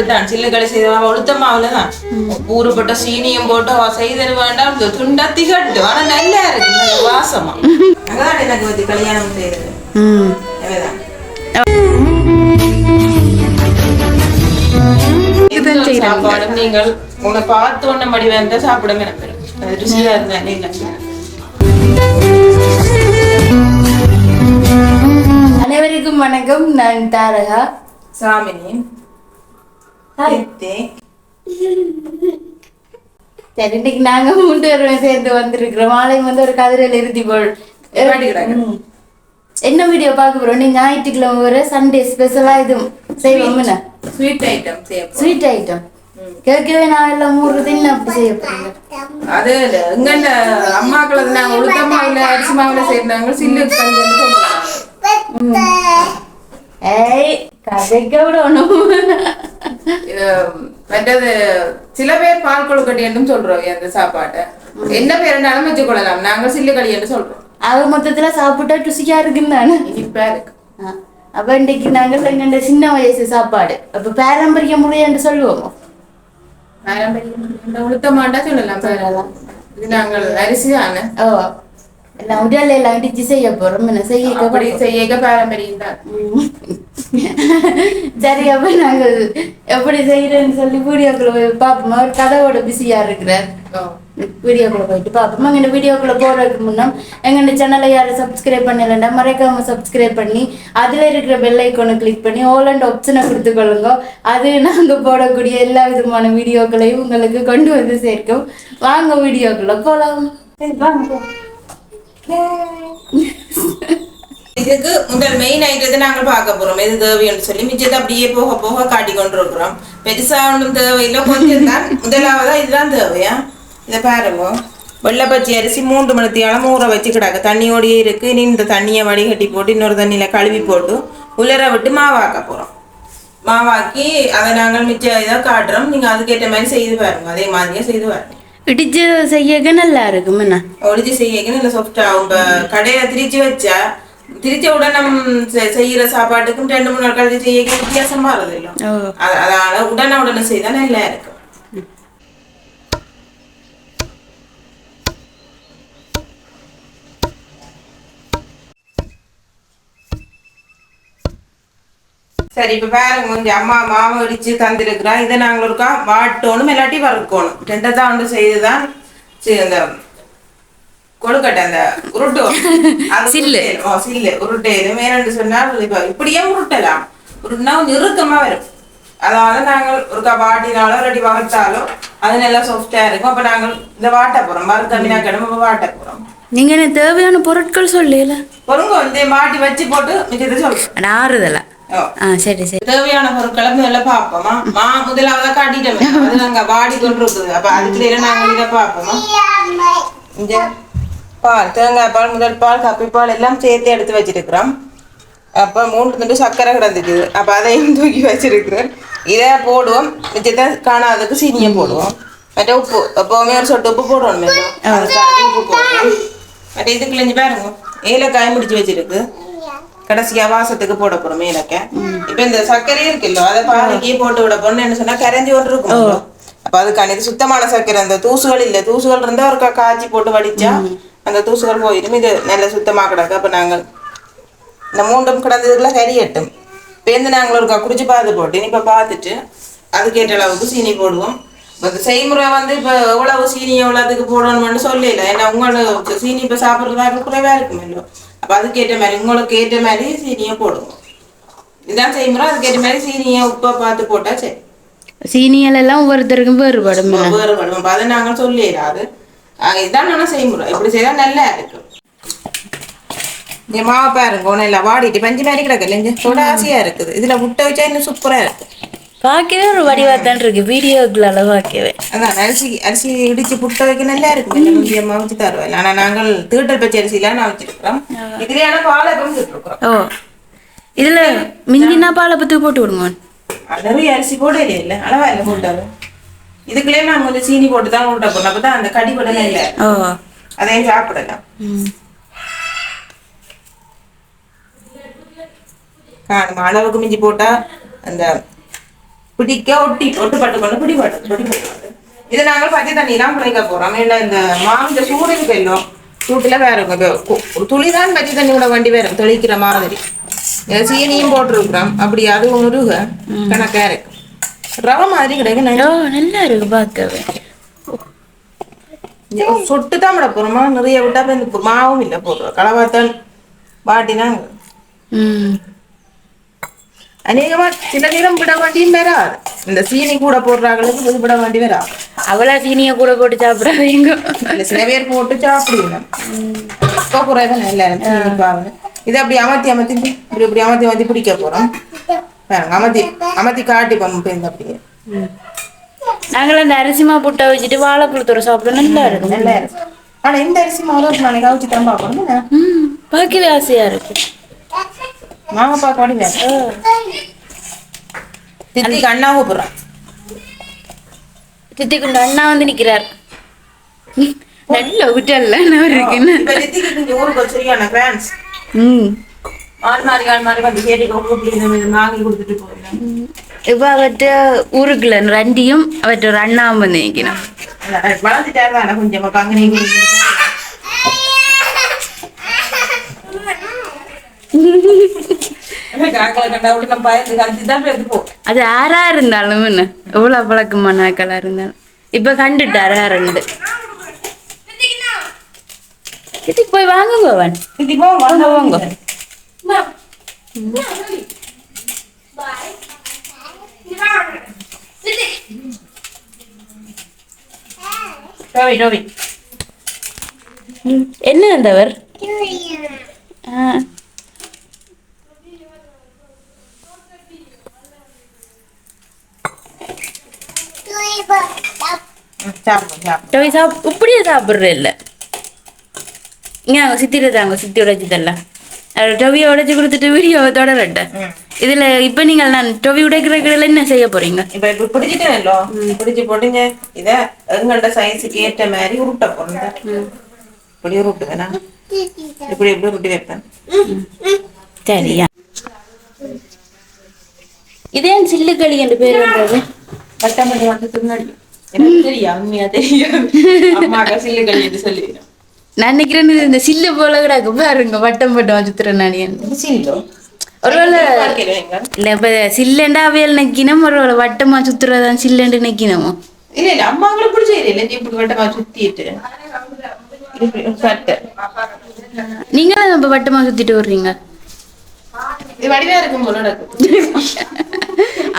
இப்படித்தான் சில்லுக்களை செய்தவா ஒழுத்த மாவுல தான் ஊறுபட்ட சீனியும் போட்டு அவ செய்தது வேண்டாம் துண்டா திகட்டு ஆனா நல்லா இருக்கு நல்ல வாசமா அதான் எனக்கு வந்து கல்யாணம் செய்யறது அவ்வளவுதான். சாப்பாடும் நீங்கள் உங்களை பார்த்து ஒண்ணு மடி வந்தா சாப்பிடுங்க அது ருசியா இருந்தா இல்லை அனைவருக்கும் வணக்கம் நான் தாரகா சாமினி சரி இன்னைக்கு நாங்க மூன்று பேரும் சேர்ந்து வந்திருக்கிறோம். மாலை வந்து ஒரு கதிரையில் இறுதி போல். என்ன வீடியோ பார்க்க போறோம்? நீ ஞாயிற்றுக்கிழமை வர சண்டே ஸ்பெஷலா இது செய்வோம். Sweet item. ஸ்வீட் ஐட்டம் கேட்கவே நான் எல்லாம் மூணு தின்னு அப்படி செய்ய போறேன் அது எங்க அம்மாக்கள் அது நாங்க உளுத்த மாவுல அரிசி மாவுல செய்யறாங்க சில்லு. ஏய் கதைக்க விடணும் மற்றது சில பேர் பால் கொழுக்கட்டை என்றும் சொல்றோம் அந்த சாப்பாட்டை. என்ன பேருனாலும் வச்சுக்கொள்ளலாம் நாங்க சில்லு களி என்று சொல்றோம். அவ மொத்தத்துல சாப்பிட்டா ருசியா இருக்குன்னு தானே? இனிப்பா இருக்கு. அப்ப இன்னைக்கு நாங்கள் எங்கள்ட சின்ன வயசு சாப்பாடு. அப்ப பாரம்பரிய முறை என்று சொல்லுவோம்? பாரம்பரியம் இந்த உளுத்த மாட்டா சொல்லலாம். நாங்கள் அரிசி தானே? ஓ. எல்லாம் உடல் எல்லாம் இடிச்சு செய்ய போறோம் என்ன செய்ய செய்ய பாரம்பரியம் தான். சரி அப்ப நாங்கள் எப்படி செய்யறேன்னு சொல்லி வீடியோக்குள்ள போய் பார்ப்போம் அவர் கதையோட பிஸியா இருக்கிறார் ஓ. வீடியோக்குள்ள போயிட்டு பார்ப்போம் எங்க வீடியோக்குள்ள போறதுக்கு முன்னா எங்க சேனலை யாரும் சப்ஸ்கிரைப் பண்ணலன்னா மறக்காம சப்ஸ்கிரைப் பண்ணி அதுல இருக்கிற பெல் ஐக்கானை கிளிக் பண்ணி ஆல் அண்ட் ஆப்ஷனை கொடுத்துக்கொள்ளுங்க அது நாங்க போடக்கூடிய எல்லா விதமான வீடியோக்களையும் உங்களுக்கு கொண்டு வந்து சேர்க்கும் வாங்க வீடியோக்குள்ள போலாம் வாங்க. இதுக்கு முதல் மெயின் ஐட்டத்தை நாங்கள் பார்க்க போறோம். எது தேவைன்னு சொல்லி மிச்சத்தை அப்படியே போக போக காட்டி கொண்டிருக்கிறோம். பெருசா ஒன்றும் தேவையில்லை. கொஞ்சம் தான் முதலாவதா இதுதான் தேவையா? இதை பாருங்க. வெள்ளை அரிசி மூன்று மணித்தியாலம் ஊற வச்சு கிடக்கு. தண்ணியோடயே இருக்கு. இனி இந்த தண்ணியை வடிகட்டி போட்டு இன்னொரு தண்ணியில கழுவி போட்டு உலர விட்டு மாவாக்க போறோம். மாவாக்கி அதை நாங்கள் மிச்சம் இதாக காட்டுறோம். நீங்க அதுக்கேற்ற மாதிரி செய்து பாருங்க. அதே மாதிரியே செய்து பாருங்க. இடிச்சு செய்யக்க நல்லா இருக்கும் என்ன ஒளிச்சு செய்யக்கு நல்ல சாஃப்ட் இப்போ கடையில திரிச்சு வச்சா திரிச்ச உடனே செய்யற சாப்பாட்டுக்கும் ரெண்டு மூணு நாள் கழிச்சு செய்ய வித்தியாசமா வருது இல்லை? அதனால உடனே உடனே செய்தா நல்லா இருக்கும். சரி இப்ப பாருங்க கொஞ்சம் அம்மா மாவு அடிச்சு தந்திருக்கிறா இதை நாங்கள் ஒருக்கா வாட்டணும் இல்லாட்டி வறுக்கணும். ரெண்டை தான் வந்து செய்துதான் சி- அந்த கொழுக்கட்டை அந்த உருட்டு சில்லு. சில்லு உருட்டையிலும் வேணும்னு சொன்னால் இப்ப இப்படியே உருட்டலாம். உருட்டினா கொஞ்சம் இறுக்கமா வரும். அதனால நாங்கள் ஒருக்கா வாட்டினாலோ இல்லாட்டி வறுத்தாலோ அது நல்லா சாஃப்டா இருக்கும். அப்ப நாங்கள் இந்த வாட்ட போறோம். வறுத்தமினா கிடம்பு வாட்ட போறோம். நீங்க எனக்கு தேவையான பொருட்கள் சொல்லல? பொருங்க வந்து மாட்டி வச்சு போட்டு மிச்சத்தை ஓ. ஆ சரி சரி. தேவையான பொருட்களை முதல்ல பார்ப்போமா? மா முதலாவதா காட்டிட்டோமே அது நாங்க வாடி கொண்டு இருக்குது. அப்ப அதுக்குள்ள நாங்க இதை பார்ப்போமா? இங்க பால் தேங்காய் பால் முதல் பால் கப்பி பால் எல்லாம் சேர்த்து எடுத்து வச்சிருக்கிறோம். அப்ப மூன்று துண்டு சர்க்கரை கிடந்துக்குது அப்ப அதையும் தூக்கி வச்சிருக்கிறேன். இதை போடுவோம். மிச்சத்தை காணாததுக்கு சீனியை போடுவோம். மற்ற உப்பு எப்பவுமே ஒரு சொட்டு உப்பு போடணும். உப்பு போடுவோம். மற்ற இதுக்குள்ள இங்க பாருங்க. ஏலக்காய் முடிச்சு வச்சிருக்கு. கடைசியா வாசத்துக்கு போட போறோம் ஏலக்காய் இப்ப இந்த சர்க்கரை இருக்குல்ல அதை பாதிக்கே போட்டு விட போறோம்னு என்ன சொன்னா கரைஞ்சி ஒன்று இருக்கும் அப்ப அதுக்கான இது சுத்தமான சர்க்கரை அந்த தூசுகள் இல்ல தூசுகள் இருந்தா ஒரு காய்ச்சி போட்டு வடிச்சா அந்த தூசுகள் போயிடும். இது நல்ல சுத்தமா கிடக்கு. அப்ப நாங்கள் இந்த மூண்டும் கிடந்ததுக்குள்ள கரியட்டும் பேருந்து நாங்கள் ஒரு குடிச்சு பார்த்து போட்டு இப்ப பார்த்துட்டு அதுக்கேற்ற அளவுக்கு சீனி போடுவோம். இப்ப செய்முறை வந்து இப்ப எவ்வளவு சீனி எவ்வளவுக்கு போடணும்னு சொல்லல ஏன்னா உங்களுக்கு சீனி இப்ப சாப்பிடுறதா குறைவா இருக்கும் இல்லையோ அப்ப அதுக்கேற்ற மாதிரி உங்களுக்கு ஏற்ற மாதிரி சீனியை போடுவோம் இதான் செய்முறை அதுக்கேற்ற மாதிரி சீனியை உப்பை பார்த்து போட்டா சரி சீனியல் எல்லாம் ஒவ்வொருத்தருக்கும் வேறுபடும் வேறுபடும் அப்ப அதை நாங்கள் சொல்லிடாது இதான் நான் செய்முறை இப்படி செய்தா நல்லா இருக்கும் இந்த மாவு பாருங்க நல்லா வாடிட்டு பஞ்சு மாதிரி கிடக்கு இல்லைங்க தொட ஆசையா இருக்குது இதுல முட்டை வச்சா இன்னும் சூப்பரா இருக்கு பார்க்கவே ஒரு வடிவா தான் இருக்கு. வீடியோக்குள்ள பார்க்கவே அதான் அரிசி அரிசி இடிச்சு புட்ட வைக்க நல்லா இருக்கும் கொஞ்சம் கொஞ்சமா வச்சு தருவேன் ஆனா நாங்கள் தீட்டல் பச்சை அரிசிலாம் நான் வச்சிருக்கிறோம். இதுல ஆனா இருக்கிறோம். ஓ. இதுல மிஞ்சினா பாலப்பத்துக்கு போட்டு விடுங்க நிறைய அரிசி போடவே இல்லை? அளவா இல்லை போட்டாரு இதுக்குள்ளே நான் கொஞ்சம் சீனி போட்டு தான் ஊட்ட போடணும். அப்பதான் அந்த கடி படல இல்லை. ஓ. அதையும் சாப்பிடலாம். காணும்? அளவுக்கு மிஞ்சி போட்டா அந்த பிடிக்க ஒட்டி ஒட்டுப்பட்டு கொண்டு பிடிபட்டு பிடிபட்டு இதை நாங்கள் பச்சை தண்ணியெல்லாம் பிழைக்க போறோம். ஏன்னா இந்த மாமிஞ்ச சூடுக்கு வெல்லும் சூட்டுல வேற துளி தான் பச்சை தண்ணி கூட வண்டி வரும் தெளிக்கிற மாதிரி. சீனியும் போட்டிருக்கிறோம். அப்படி அது முருக கணக்கா இருக்கு. ரவை மாதிரி ஓ நல்லா இருக்கு பார்க்கவே. சொட்டு தான் விட போறோமா. நிறைய விட்டா மாவும் இல்லை போடுறோம் களவாத்தான் வாட்டினா ம். அநேகமா சில நேரம் விட வேண்டியும் வராது. இந்த சீனி கூட போடுறாங்களுக்கு இது விட வேண்டி வராது. அவளா சீனியை கூட போட்டு சாப்பிடாதீங்க இல்ல சில பேர் போட்டு சாப்பிடுங்க இப்போ குறைதான் சீனி பாவு இதை அப்படி அமர்த்தி அமர்த்தி இப்படி இப்படி அமர்த்தி அமர்த்தி பிடிக்க போறோம். பாருங்க அமர்த்தி அமர்த்தி காட்டி பம்பு இந்த அப்படியே. நாங்களும் அந்த அரிசிமா புட்டை வச்சுட்டு வாழைப்பழத்தோட சாப்பிட நல்லா இருக்கும் நல்லா இருக்கு. ஆனா இந்த அரிசி மாவு நாளைக்கு அவிச்சு தான் பார்க்கணும்? பார்க்கவே ஆசையா இருக்கு. மாங்க பார்க்க வேண்டி வேணும் தித்தி கண்ணா கூப்பிடுறான் தித்திக்குண்டு அண்ணா வந்து நிக்கிறார். ம், நல்ல விட்டல்ல இருக்குன்னு இப்ப தித்திக்கு இங்க ஊருக்கு சரியான ஃபேன்ஸ் ம். இப்ப அவற்ற ஊருக்குள்ள ரெண்டியும் அவற்ற ஒரு கொஞ்சம் அது யாரா இருந்தாலும் என்ன? எவ்வளவு பழக்கமான ஆக்களா இருந்தாலும். இப்ப கண்டுட்டாரு யாருண்டு இதுக்கு போய் வாங்குங்க அவன். தித்தி போ வாங்க. வாங்க என்ன அந்தவர் ஆ, ம், சாப்பிடுங்க சாப்பிடுங்க டொய் சாப் இப்படியே சாப்பிடுற இல்ல. இங்க அவங்க சித்திர தாங்க சித்தி உடைச்சு தரலாம் டொவியை உடைச்சு கொடுத்துட்டு வீடியோ தொடரட்ட. ம். இதுல இப்ப நீங்கள் நான் டொவி உடைக்கிற கடையில என்ன செய்ய போறீங்க? இப்ப இப்ப பிடிச்சிட்டேன்லோ பிடிச்சு போட்டுங்க. இத எங்கள்ட சைஸுக்கு ஏற்ற மாதிரி உருட்ட போறேன் இப்படி உருட்டுங்க நான் இப்படி இப்படி உருட்டி வைப்பேன். சரியா. இதே சில்லுக்களி என்று பேர் வந்தது வட்டமணி வந்து முன்னாடி எனக்கு அம்மாக்கா சில்லு நான் நினைக்கிறேன் இந்த சில்லு போல கிடக்கு பாருங்க வட்டம் வட்டம் சுத்துறேன் நான் சில்லோ. ஒருவேளை இல்ல இப்ப சில்லண்டா அவையல் நிக்கணும் ஒருவேளை வட்டமா சுத்துறதான் சில்லண்டு நிக்கணுமோ இல்ல இல்ல அம்மாங்களும் பிடிச்ச இல்ல. இப்படி வட்டமா சுத்திட்டு நீங்களும் இப்ப வட்டமா சுத்திட்டு வர்றீங்க? இது வடிவா இருக்கும் போல நடக்கும்.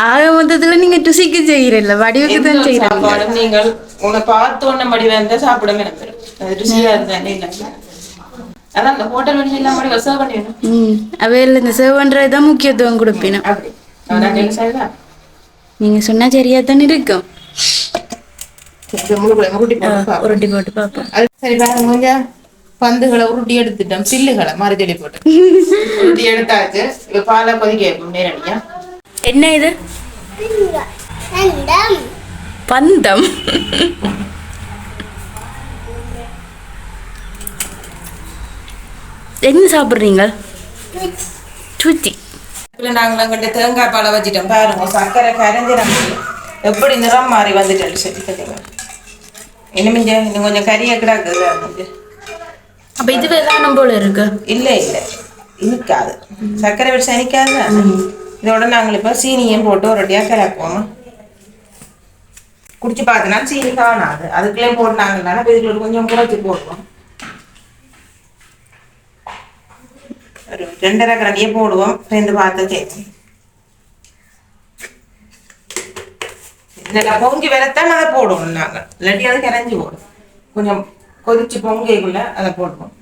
ஆக மொத்தத்துல நீங்க டுசிக்கு செய்யறீல்ல வடிவுக்கு தான் செய்யறீங்க? நீங்கள் உன்னை பார்த்து உன்ன மடி வந்தா சாப்பிட அது ருசியா இருந்தானே இல்லை. அதான் அந்த ஹோட்டல் வழி எல்லாம் மடி வசா பண்ணி வேணும் ம் அவையில இந்த சேவன்றது தான் முக்கியத்துவம் கொடுப்பினும். நீங்க சொன்னா சரியா தான் இருக்கும். உருட்டி போட்டு பாப்போம். அது சரி பாருங்க பந்துகளை உருட்டி எடுத்துட்டோம். சில்லுகளை மறுஜொலி போட்டு உருட்டி எடுத்தாச்சு. இப்ப பாலை கொதிக்க வைப்போம் நேரடியா. என்ன இது? பந்தம். என்ன சாப்பிடுறீங்க? சுத்தி இதுல நாங்கள் அங்கிட்ட தேங்காய் பாலை வச்சுட்டோம். பாருங்க சர்க்கரை கரைஞ்சிரம் எப்படி நிறம் மாறி வந்துட்டு சரி தெரியுங்க இன்னும் மிஞ்ச இன்னும் கொஞ்சம் கறியை கிடக்குது. அப்ப இதுவே தானம் போல இருக்கு? இல்ல இல்ல. இனிக்காது. சர்க்கரை வச்சு இனிக்காது இதோட நாங்கள் இப்போ சீனியும் போட்டு ஒரு ரெடியாக கலக்குவோம் குடிச்சு பார்த்தனா சீனி காணாது. அதுக்குள்ளே போட்டாங்கன்னா இப்போ இதுக்குள்ள கொஞ்சம் குறைச்சி போடுவோம். ஒரு ரெண்டரை கரண்டியே போடுவோம். ரெண்டு பார்த்து கேட்கும் நல்லா பொங்கி வரத்தான் அதை போடுவோம். நாங்கள் இல்லாட்டி அது கரைஞ்சி போடும். கொஞ்சம் கொதிச்சு பொங்கிக்குள்ள அதை போடுவோம்.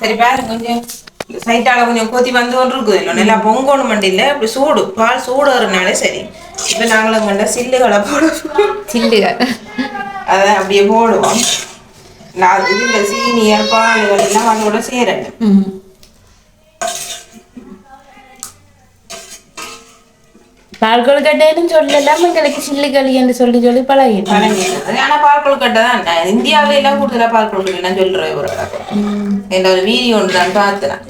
சரி பாருங்க கொஞ்சம். சைட்டால கொஞ்சம் கொதி வந்து கொண்டு இருக்குது. இல்லை நல்லா பொங்கணும் மண்டியில். இப்படி சூடு. பால் சூடுறதுனாலே சரி. இப்போ நாங்களும் கண்ட சில்லுகளை போடுவோம். சில்லுகள். அதை அப்படியே போடுவோம். நான் இதில் சீனியர் பால் எல்லாம் அதோட சேரணும் பால் கொழுக்கட்டைன்னு சொல்லலாம் எங்களுக்கு சில்லுகளி என்று சொல்லி சொல்லி பழகிடுது. ஆனா பால் கொழுக்கட்டை தான் இந்தியாவில எல்லாம் கூடுதலா பால் கொழுக்கட்டை நான் சொல்றேன் ஒரு இந்த ஒரு வீடியோ ஒன்று தான்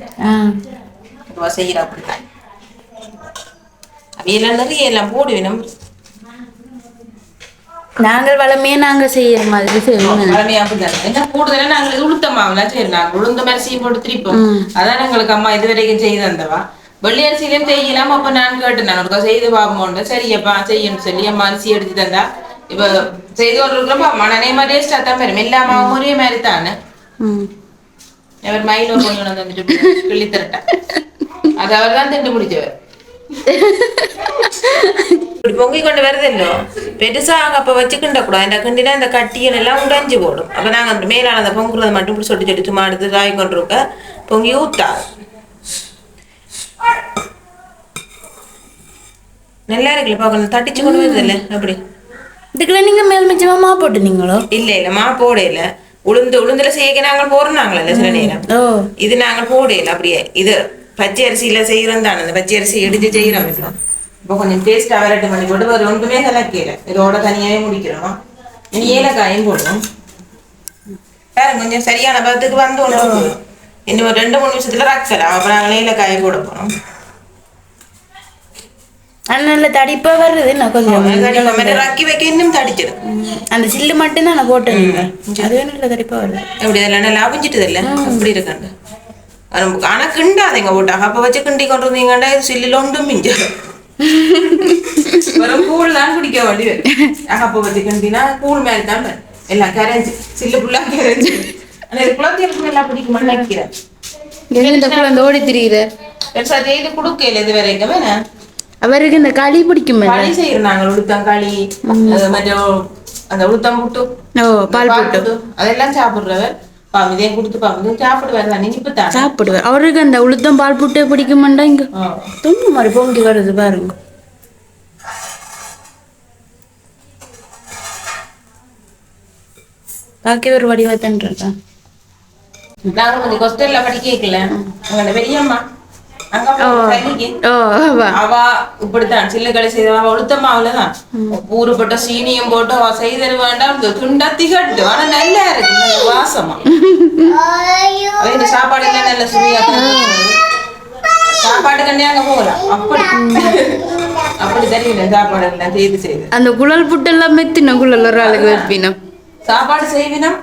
இப்போ செய்யற அப்படித்தான் அவையெல்லாம் நிறைய எல்லாம் போடுவேன் நாங்கள் வளமையே நாங்க செய்யற மாதிரி செய்வோம் பழமையா அப்படிதான் என்ன கூடுதலா நாங்களுக்கு உளுத்த மாவுலாம் சரி நாங்க உளுந்த அரிசியும் போட்டு திரிப்போம் அதான் எங்களுக்கு அம்மா இது வரைக்கும் செய்து தந்தவா வெள்ளி அரிசியிலும் செய்யலாம் அப்ப நான் கேட்டேன் நான் ஒருக்கா செய்து பார்ப்போம் சரியப்பா செய்யணும் சொல்லி அம்மா அரிசி எடுத்து தந்தா இப்ப செய்து கொண்டு இருக்கிறப்ப அம்மா நானே மாதிரி டேஸ்டா தான் வரும் எல்லா மாவும் ஒரே மாதிரி தானே. அவர் மயிலோ கொஞ்சம் வந்துட்டு கிள்ளி தரட்டா அது அவர் தான் திண்டு முடிச்சவர் இப்படி பொங்கி கொண்டு வருதல்லோ பெருசா அங்க அப்ப வச்சுக்கிண்ட கூடாது இந்த கிண்டினா இந்த கட்டிகள் எல்லாம் உடைஞ்சு போடும் அப்ப நாங்க மேலான அந்த பொங்குறத மட்டும் இப்படி சொட்டு சொட்டு சும்மா எடுத்து காய் கொண்டு இருக்க பொங்கி ஊத்தாது நல்லா இருக்குல்ல பார்க்கணும் தட்டிச்சு கொண்டு வருதில்ல அப்படி. இதுக்குள்ள நீங்க மேல் மிச்சமா மா போட்டு நீங்களோ? இல்ல இல்ல மா போடையில உளுந்து உளுந்துல செய்ய நாங்கள் போடுறாங்களே சில நேரம். இது நாங்கள் போடையில அப்படியே. இது பச்சை அரிசியில செய்யறோம் தானே அந்த பச்சை அரிசி இடிச்சு செய்யறோம் இப்போ. இப்போ கொஞ்சம் டேஸ்டா வரட்டு பண்ணி போட்டு ஒரு ஒன்றுமே கலக்கல. இதோட தனியாவே முடிக்கிறோம். இனி ஏலக்காயும் போடுவோம். பாருங்க கொஞ்சம் சரியான பதத்துக்கு வந்து ஒன்று இன்னும் ரெண்டு மூணு நிமிஷத்துல ரக்கலாம் அப்புறம் நாங்கள் ஏலக்காயை போட அது நல்ல தடிப்பா வருது. என்ன கொஞ்சம் ரக்கி வைக்க இன்னும் தடிச்சிடும். அந்த சில்லு மட்டும் தான் நான் போட்டேன். அதுவே நல்ல தடிப்பா வருது எப்படி அதெல்லாம் நல்லா அவிஞ்சிட்டு இல்லை அப்படி இருக்காண்டு ஆனா கிண்டாதீங்க போட்டாங்க அப்ப வச்சு கிண்டி கொண்டு வந்தீங்கன்னா இது சில்லில் ஒன்றும் மிஞ்சும். வெறும் கூழ் தான் குடிக்க வேண்டி அப்ப வச்சு கிண்டினா கூழ் மாதிரி தான். எல்லாம் கரைஞ்சு. சில்லு ஃபுல்லா கரைஞ்சு. ஆனா இது குழந்தைகளுக்கு நல்லா பிடிக்குமான்னு நினைக்கிறேன். ஓடி திரியுற? பெருசா செய்து கொடுக்கல இது வரைக்கும். வேணா அவருக்கு இந்த களி பிடிக்குமே? களி செய்யறோம் நாங்கள் உளுத்தங்களி அது மற்றும் அந்த உளுத்தம் புட்டு ஓ பால் போட்டு. அதெல்லாம் சாப்பிடுறவர் இதையும் கொடுத்து பாவம் சாப்பிடுவார் தான். சாப்பிடுவேன் அவருக்கு அந்த உளுத்தம் பால் புட்டே பிடிக்குமாண்டா இங்க. துண்டு மாதிரி பொங்கி வருது பாருங்க. பார்க்க ஒரு வடிவத்தன் இருக்கான் நாங்க கொஞ்சம் ஹாஸ்டல்ல படிக்கல அங்க பெரியம்மா. அவ இப்படித்தான் சில்லுகளை செய்தவ அவ உளுத்தம்மா அவ்வளவுதான். ஊறுபட்ட சீனியும் போட்டு அவ செய்தது வேண்டாம் துண்டா திகட்டு. ஆனா நல்லா இருக்கு நல்ல வாசமா. இந்த சாப்பாடு எல்லாம் நல்ல சுவையா. சாப்பாடு கண்டே அங்க போகலாம் அப்படி. அப்படி தெரியல சாப்பாடு எல்லாம் செய்து செய்து. அந்த குழல் புட்டெல்லாம் மெத்தின குழல் ஒரு ஆளுக்கு சாப்பாடு செய்வினம்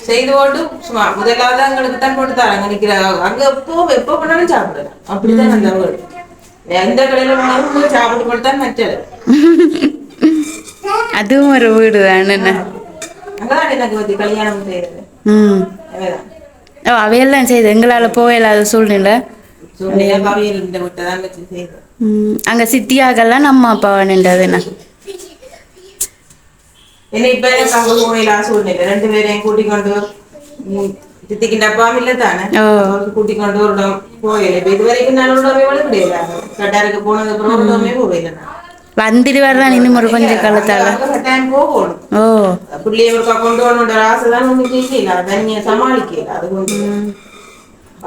செய்து போட்டு சும்மா முதலாவது எங்களுக்கு தான் தராங்க நிக்கிற அங்க எப்போ எப்போ பண்ணாலும் சாப்பிடலாம். அப்படிதான் அந்த வீடு எந்த கடையில போனாலும் சாப்பிட்டு போட்டு தான் மற்றது. அதுவும் ஒரு வீடு தான். அங்கதான் எனக்கு பத்தி கல்யாணம் செய்யறது. ம். அவையெல்லாம் செய்து எங்களால போக இல்லாத சூழ்நிலை. அங்க சித்தியாகலாம் நம்ம அப்பா நின்றது என்ன இப்ப எனக்கு அங்க போயில சூழ்நிலை ரெண்டு பேரையும் கூட்டிக் கொண்டு டப்பாவும் இல்ல தானே. கூட்டிக் கொண்டு ஒரு இடம் போயில இப்ப இது வரைக்கும் நான் ஒரு இடமே வள கிடையாது கட்டாருக்கு போனது அப்புறம் ஒரு இடமே போகல நான் வந்துட்டு வர்றான் இன்னும் ஒரு கொஞ்ச காலத்தால கட்டாயம் போகணும் ஓ பிள்ளைய ஒருக்கா கொண்டு வரணுன்ற ஆசை தான் ஒண்ணு செய்யல அதை தனியா சமாளிக்கல அது கொஞ்சம்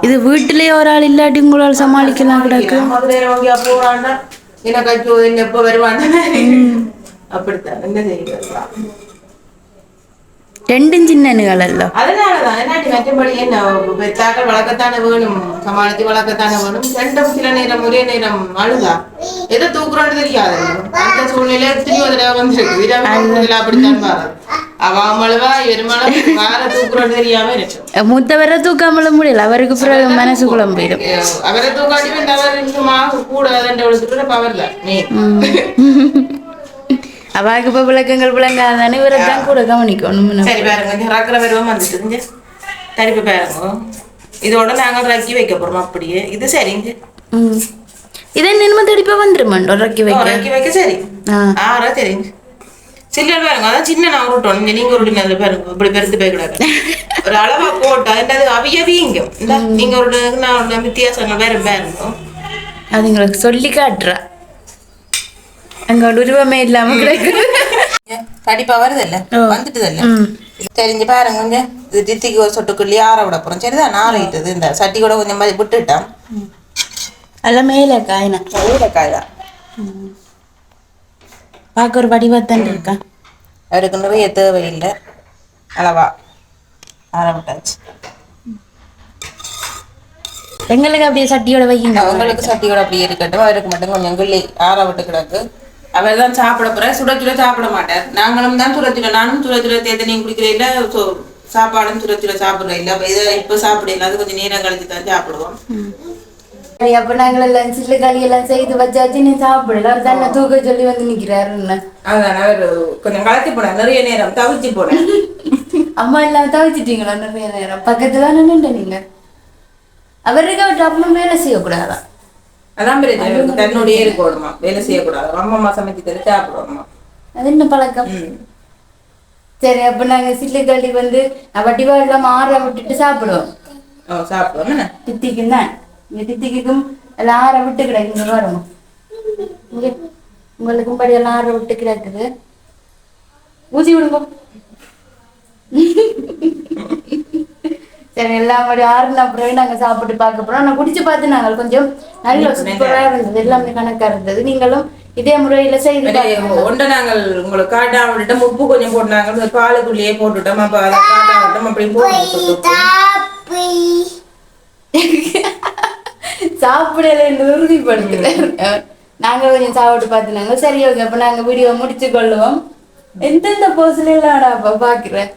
இது வீட்டிலேயே ஒரு ஆள் இல்லாட்டி உங்களால் சமாளிக்கலாம் கிடக்கு அப்போ வராண்டா எனக்கு அச்சோ என்ன எப்ப வருவாண்டா அப்படித்தான். என்ன செய்யறது ரெண்டும் சின்னனுகள் அல்ல. அதனாலதான் என்னாட்டி மற்றபடி என்ன பெத்தாக்கள் வளர்க்கத்தானே வேணும் சமாளித்து வளர்க்கத்தானே வேணும். ரெண்டும் சில நேரம் ஒரே நேரம் அழுதா? எதை தூக்குறோன்னு தெரியாது. அந்த சூழ்நிலை எத்தனையோ தடவை வந்திருக்கு. இரவு அப்படித்தான் பாரு. மூத்தவரை தூக்காமல முடியல. அவருக்கு பிறகு மனசு குழம்பிடும் அவரை தூக்காட்டி கூட ரெண்டு விழுத்துட்டு பவர்ல மெயின் அவாக்கு இப்ப விளக்கங்கள் விளங்காதானே இவரை தான் கூட கவனிக்கணும் சரி பாருங்க ரக்கிற பருவம் வந்துட்டு தரிப்பு பாருங்க இதோட நாங்க ரக்கி வைக்க போறோம் அப்படியே இது சரிங்க ம் இதை நின்ம தடிப்பா வந்துருமாண்டோ ரக்கி வைக்க ரக்கி வைக்க சரி ஆ ஆறா தெரியுங்க சில்லர் பாருங்க அதான் சின்ன நான் உருட்டோம் நீங்க நீங்க உருட்டினது பாருங்க இப்படி பெருத்து போய் கிடக்கு ஒரு அளவா போட்டா அது அவிய வீங்க இந்த நீங்க ஒரு நான் வித்தியாசங்கள் வேற பாருங்க அதுங்களுக்கு சொல்லி காட்டுறா அங்க உருவமே இல்லாம கிடக்கு கண்டிப்பா வருது இல்ல ஓ. வந்துட்டு இல்ல ம் தெரிஞ்சு பாருங்க கொஞ்சம் இது தித்திக்கு ஒரு சொட்டுக்குள்ளேயே ஆற விட போறோம் சரிதான் ஆறிட்டது இந்த சட்டி கூட கொஞ்சம் மாதிரி விட்டுட்டான் எல்லாம் மேல காயினா ஊடக்காய் தான் பார்க்க ஒரு வடிவத்தான் இருக்கா அவருக்கு நிறைய தேவையில்லை அளவா ஆற விட்டாச்சு எங்களுக்கு அப்படியே சட்டியோட வைக்கிங்க அவங்களுக்கு சட்டியோட அப்படியே இருக்கட்டும் அவருக்கு மட்டும் கொஞ்சம் கிள்ளி ஆற விட்டு கிடக்கு அவர் தான் சாப்பிட போற சுட சுட சாப்பிட மாட்டார். நாங்களும் தான் சுட சுட நானும் சுட சுட தேர்த்து நீங்க குடிக்கிறீங்களா ஸோ சாப்பாடும் சுட சுட சாப்பிடுறோம் இல்ல. அப்ப இதை இப்ப சாப்பிடல அது கொஞ்சம் நேரம் கழிச்சு தான் சாப்பிடுவோம். அப்ப நாங்கள் எல்லாம் சில்லு எல்லாம் செய்து வச்சாச்சு. நீ சாப்பிடல. அவர் தானே தூக்க சொல்லி வந்து நிக்கிறாருன்னு அதான் அவர் கொஞ்சம் கலத்தி போனேன் நிறைய நேரம் தவிச்சு போனேன் அம்மா எல்லாம் தவிச்சிட்டீங்களா? நிறைய நேரம். பக்கத்துல நின்று நீங்க அவருக்கு அவர் அப்பளும் வேலை செய்யக்கூடாதா அதான் பிரச்சனை தன்னுடைய இருக்கணுமா வேலை செய்யக்கூடாது? அம்மா அம்மா சமைச்சு தரு சாப்பிடுவோம்மா அது என்ன பழக்கம்? சரி அப்ப நாங்க சில்லு களி வந்து வட்டிவா எல்லாம் ஆற விட்டுட்டு சாப்பிடுவோம். சாப்பிடுவோம். தித்திக்கும் தான். இங்க தித்திக்கும் எல்லாம் ஆற விட்டு கிடக்கு. இங்க இங்க உங்களுக்கும் படி எல்லாம் ஆற விட்டு கிடக்குது. ஊசி விடுங்க. சரி எல்லாம் மாதிரி ஆறுன அப்புறம் நாங்க சாப்பிட்டு பார்க்க போறோம். நான் குடிச்சு பார்த்து நாங்கள் கொஞ்சம் நல்ல சூப்பரா இருந்தது. எல்லாமே கணக்கா இருந்தது. நீங்களும் இதே முறையில செய்து. ஒன்றை நாங்கள் உங்களுக்கு காட்டாம விட்டுட்டோம் உப்பு கொஞ்சம் போட்டாங்க இந்த பாலுக்குள்ளேயே போட்டுட்டோம். அப்ப அதை காட்டாம விட்டோம். அப்படி போட்டு சாப்பிடல என்று உறுதிப்படுத்துறேன் நாங்க கொஞ்சம் சாப்பிட்டு பார்த்துனாங்க சரி ஓகே. அப்ப நாங்க வீடியோ முடிச்சு கொள்ளுவோம். எந்தெந்த போஸ்ல எல்லாம் அப்ப பாக்குறேன்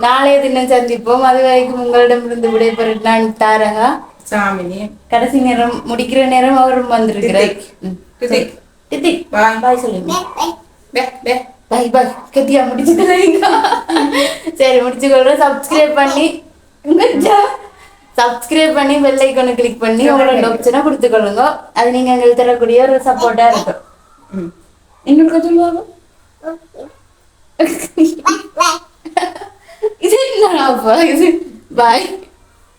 நாளைய தினம் சந்திப்போம் அது வரைக்கும் உங்களிடமிருந்து விடைபெற நான் தாரங்க சாமினி கடைசி நேரம் முடிக்கிற நேரம் அவரும் வந்திருக்கிறார் பாய் சொல்லுங்க பாய் பாய் கத்தியா முடிச்சுக்கலைங்க சரி முடிச்சுக்கொள்றேன் சப்ஸ்கிரைப் பண்ணி சப்ஸ்கிரைப் பண்ணி பெல் ஐக்கானை கிளிக் பண்ணி உங்களோட ஆப்ஷனை கொடுத்துக்கொள்ளுங்க அது நீங்க எங்களுக்கு தரக்கூடிய ஒரு சப்போர்ட்டா இருக்கும் இன்னொரு கொஞ்சம் சொல்லுவாங்க இது என்ன இது பாய்